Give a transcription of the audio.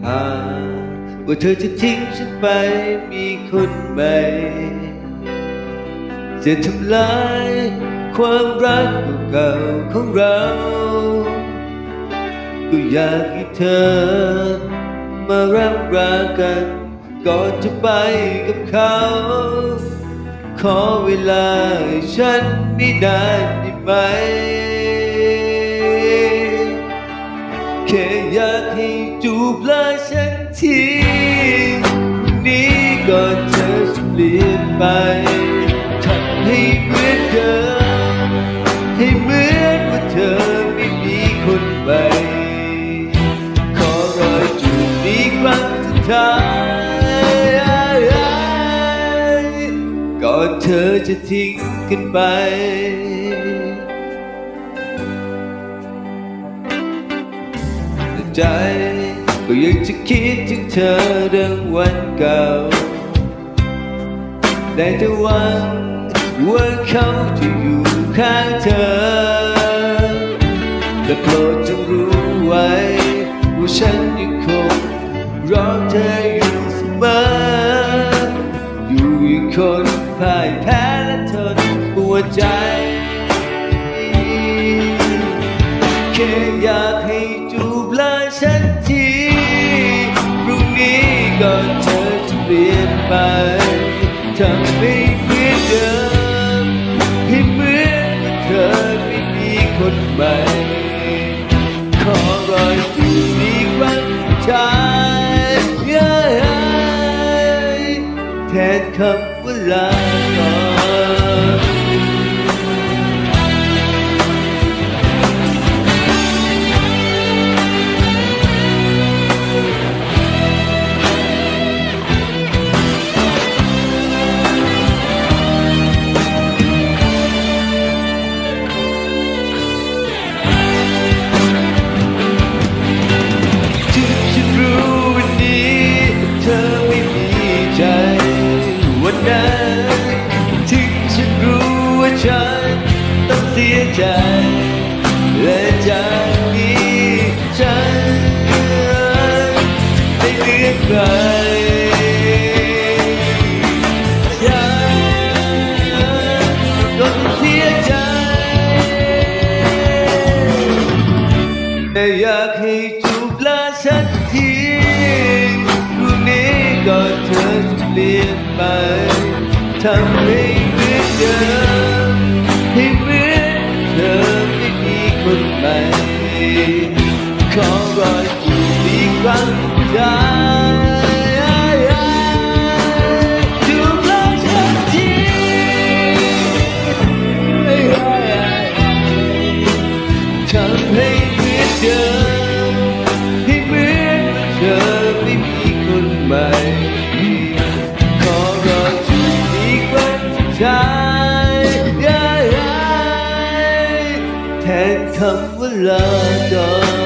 หากว่าเธอจะทิ้งฉันไปมีคนใหม่จะทำลายความรักเก่าๆของเรา ก็อยากให้เธอ มารักรากัน ก่อนจะไปกับเขา ขอเวลาให้ฉันไม่นานได้ไหม แค่อยากให้จูบลาฉันทีนี้ก่อนเธอจะเปลี่ยนไปทำให้เหมือนเดิมให้เหมือนว่าเธอไม่มีคนใหม่ขอรอยจูบนี้ครั้งสุดท้ายก่อนเธอจะทิ้งกันไป ใจ ก็ยังจะคิดถึงเธอดังวันเก่า ได้แต่หวังว่าเขาจะอยู่ข้างเธอ แต่โปรดจงรู้ไว้ ว่าฉันยังคงรอเธออยู่เสมอ อยู่ยังคนพ่ายแพ้และทนหัวใจแค่อยาก คนใหม่ ขอรอยจูบนี้ครั้งสุดท้ายแทนคำว่าลา นั้นที่ฉันรู้ว่าฉันต้องเสียใจ และจากนี้ฉันไม่เหลือใครอยากให้ ให้เหมือนเดิมให้เหมือนเธอไม่มีคนใหม่ายแทนคำว่าลาก่อน